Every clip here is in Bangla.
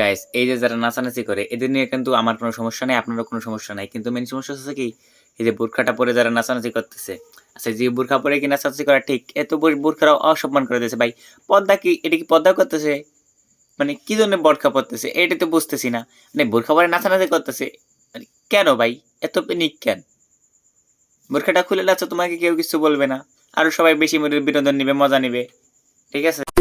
গাইস এই যে যারা নাচানাচি করে, এদের নিয়ে কিন্তু আমার কোনো সমস্যা নেই, আপনারও কোনো সমস্যা নাই। কিন্তু মেন সমস্যা হচ্ছে কি, এই যে বোরখাটা পরে যারা নাচানাচি করতেছে আচ্ছা যে বোরখা পরে কি নাচানাচি করা ঠিক? এত বোরখারা অসম্মান করে দিয়েছে। ভাই, পদ্মা কি, এটা কি পদ্মা করতেছে? মানে কি জন্য বোরখা পরতেছে? এটা তো বুঝতেছি না। মানে বোরখা পরে নাচানাচি করতেছে? মানে কেন ভাই? এত পেনিক কেন? বোরখাটা খুলে নাচো তোমাকে কেউ কিছু বলবে না। আরও সবাই বেশি মনে বিনোদন নিবে, মজা নিবে। ঠিক আছে?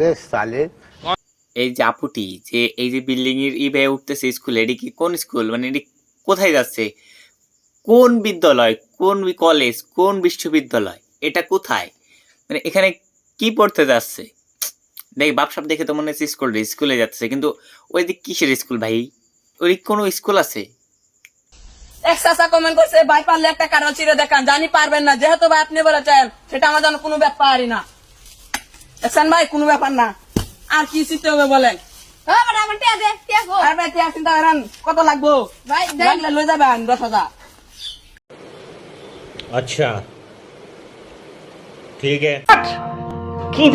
বেশ তাহলে এই যে আপুটি যে এই যে বিল্ডিং এর ইবে উঠতেছে স্কুল এটি কি কোন স্কুল মানে এটি কোথায় যাচ্ছে? কোন বিদ্যালয় কোন কলেজ কোন বিশ্ববিদ্যালয়? এটা কোথায়? মানে এখানে কি পড়তে যাচ্ছে? দেখ বাপসাপ দেখে তো মনে হচ্ছে স্কুল স্কুলে যাচ্ছে কিন্তু ওই দিক কিসের স্কুল ভাই? ওই কোনো স্কুল আছে? এক্সাসা কমেন্ট করছে ভাই পারলে একটা কারণ চিরে দেখান জানি পারবেন না যেহেতু ভাই আপনি বলেছেন সেটা আমার জন্য কোনো ব্যাপারই না। এসান ভাই কোনো ব্যাপার না। আর কি শিখতে হবে বলেন? আচ্ছা।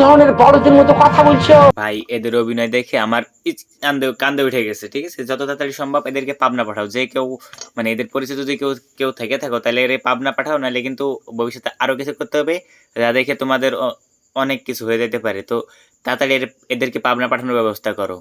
ধরনের বড়দের কথা বলছো? ভাই এদের অভিনয় দেখে আমার কান্দে কান্দে উঠে গেছে ঠিক আছে? যত তাড়াতাড়ি সম্ভব এদেরকে পাবনা পাঠাও। যে কেউ মানে এদের পরিচিত যদি কেউ কেউ থেকে থাকো তাহলে এর পাবনা পাঠাও নাহলে কিন্তু ভবিষ্যতে আরও কিছু করতে হবে। যা দেখে তোমাদের অনেক কিছু হয়ে যেতে পারে। তো তাড়াতাড়ি এদেরকে পাবনা পাঠানোর ব্যবস্থা করো।